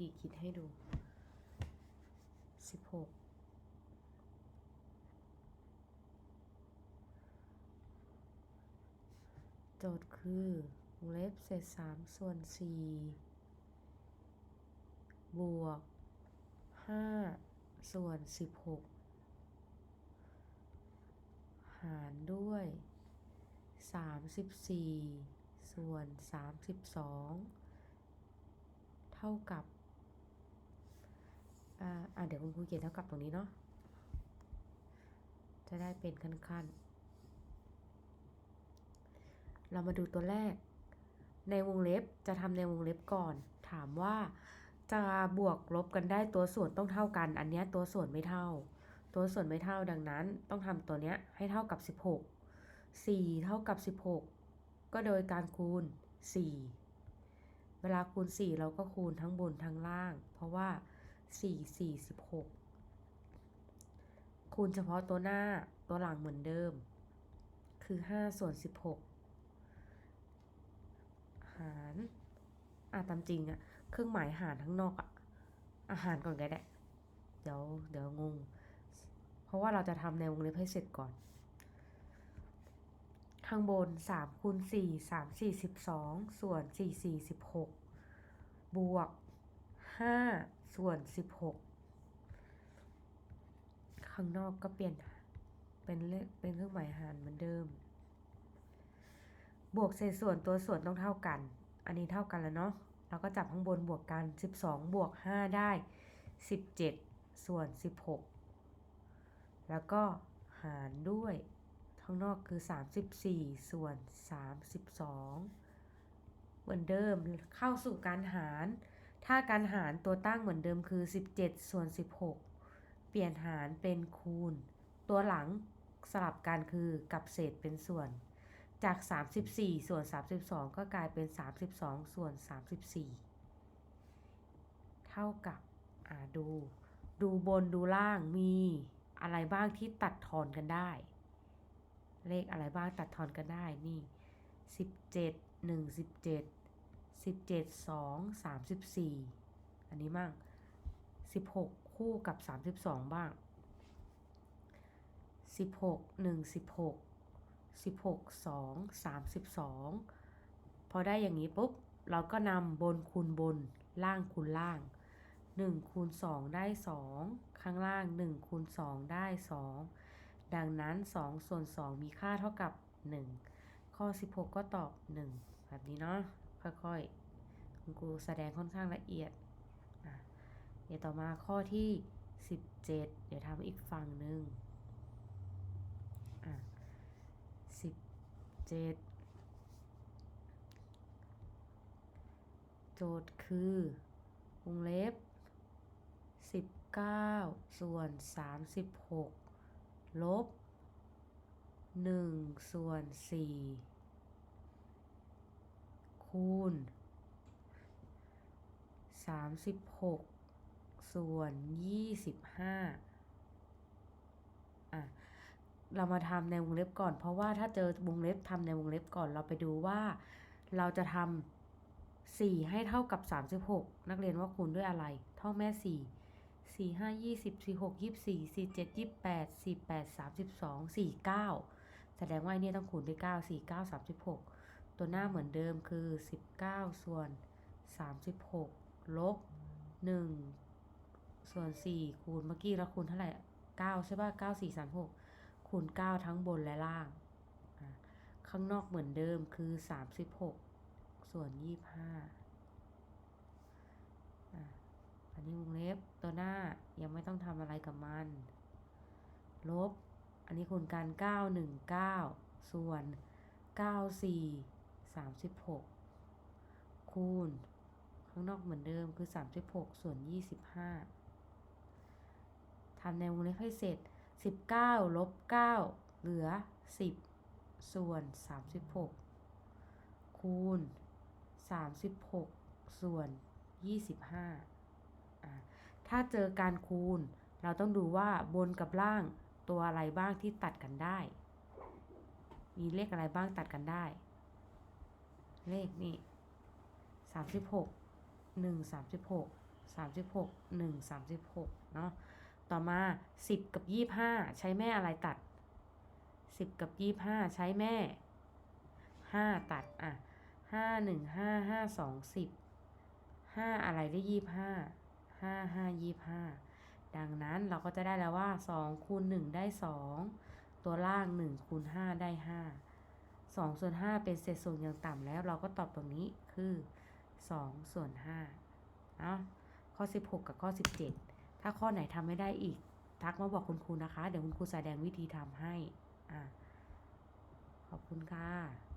ธีคิดให้ดูสิบหกโจทย์คือวงเล็บเศษสามส่วนสี่บวกห้าส่วนสิบหกหารด้วยสามสิบสี่ส่วนสามสิบสองเท่ากับ เดี๋ยวคุณครูเขียนเท่ากับตรงนี้เนาะจะได้เป็นขั้นๆ เรามาดูตัวแรก ในวงเล็บจะทำในวงเล็บก่อน ถามว่าจะบวกลบกันได้ตัวส่วนต้องเท่ากัน อันนี้ตัวส่วนไม่เท่า ตัวส่วนไม่เท่าดังนั้น ต้องทำตัวเนี้ยให้เท่ากับ 16 4 เท่ากับ 16 ก็โดยการคูณ 4 เวลาคูณ 4 เราก็คูณทั้งบนทั้งล่าง เพราะว่า 4 4 16 คูณเฉพาะตัวหน้าตัวหลังเหมือนเดิม คือ 5 ส่วน 16 หารอะตามจริงอะเครื่องหมายหารทั้างนอกอะอาหารก่อนก็ได้เดี๋ยวเดี๋ยวงง เพราะว่าเราจะทำในวงเล็บให้เสร็จก่อน ข้างบน3คูณ4 3 4 12 ส่วน 4 4 16 บวก 5 ส่วน 16 ข้างนอกก็เปลี่ยนเป็นเลขเป็นเครื่องหมายหารเหมือนเดิม บวกเศษส่วนตัวส่วนต้องเท่ากัน อันนี้เท่ากันแล้วเนาะเราก็จับข้างบนบวกกัน 12 บวก 5 ได้ 17 ส่วน 16 แล้วก็หารด้วยข้างนอกคือ 34 ส่วน 32 เหมือนเดิมเข้าสู่การหาร ถ้าการหารตัวตั้งเหมือนเดิมคือ 17 ส่วน 16 เปลี่ยนหารเป็นคูณ ตัวหลังสลับกันคือกับเศษเป็นส่วน จาก 34 ส่วน 32 ก็กลายเป็น 32 ส่วน 34 เท่ากับ อ่าดู ดูบนดูล่างมีอะไรบ้างที่ตัดทอนกันได้ เลขอะไรบ้างตัดทอนกันได้นี่ 17 1 17 17 2 34อันนี้มั่ง16คู่กับ32บ้าง16 1 16 16 2 32พอได้อย่างนี้ปุ๊บ เราก็นำบนคูณบนล่างคูณล่าง1คูณ2ได้2ข้างล่าง1คูณ2ได้2ดังนั้น2ส่วน2มีค่าเท่ากับ1ข้อ16ก็ตอบ1แบบนี้เนาะ ค่อยๆ คุณครูแสดงค่อนข้างละเอียดอะเดี๋ยวต่อมาข้อที่ 17 เดี๋ยวทำอีกฝั่งหนึ่งอะสิบเจ็ดโจทย์คือวงเล็บสิบเก้าส่วนสามสิบหกลบหนึ่งส่วนสี่ คูณสามสิบหกส่วนยี่สิบห้าอะ เรามาทำในวงเล็บก่อน เพราะว่าถ้าเจอวงเล็บทำในวงเล็บก่อน เราไปดูว่าเราจะทำสี่ให้เท่ากับสามสิบหกนักเรียนว่าคูณด้วยอะไร เท่องแม่สี่สี่ห้ายี่สิบสี่หกยี่สี่สี่เจ็ดยี่แปดสี่แปดสามสิบสองสี่เก้าแสดงว่าไอเนี่ยต้องคูณด้วยเก้าสี่เก้าสามสิบหก ตัวหน้าเหมือนเดิมคือสิบเก้าส่วนสามสิบหกลบหนึ่งส่วนสี่คูณเมื่อกี้เราคูณเท่าไหร่เก้าใช่ป่ะเก้าสี่สามหกคูณ 9 ทั้งบนและล่าง ข้างนอกเหมือนเดิมคือ 36 ส่วน 25 อันนี้วงเล็บตัวหน้ายังไม่ต้องทำอะไรกับมัน ลบ อันนี้คูณกัน 9 1 9 ส่วน 9 4 36 คูณ ข้างนอกเหมือนเดิมคือ 36 ส่วน 25ทำในวงเล็บให้เสร็จ 19ลบ9เหลือ 10 ส่วน 36 คูณ 36 ส่วน 25อะถ้าเจอการคูณเราต้องดูว่าบนกับล่างตัวอะไรบ้างที่ตัดกันได้ มีเลขอะไรบ้างตัดกันได้ เลขนี่36 1 36สามสิบหกหนึ่งสามสิบหกเนาะต่อมาสิบกับยี่ห้าใช้แม่อะไรตัดสิบกับยี่ห้าใช้แม่ห้าตัดอะห้าหนึ่งห้าห้าสองสิบห้าอะไรได้ยี่ห้าห้าห้ายี่ห้าดังนั้นเราก็จะได้แล้วว่าสองคูณหนึ่งได้สองตัวล่างหนึ่งคูณห้าได้ห้า สองส่วนห้าเป็นเศษส่วนอย่างต่ำแล้วเราก็ตอบตรงนี้คือสองส่วนห้าเนาะข้อสิบหกกับข้อสิบเจ็ดถ้าข้อไหนทำไม่ได้อีก ทักมาบอกคุณครูนะคะ เดี๋ยวคุณครูแสดงวิธีทำให้อ่าขอบคุณค่ะ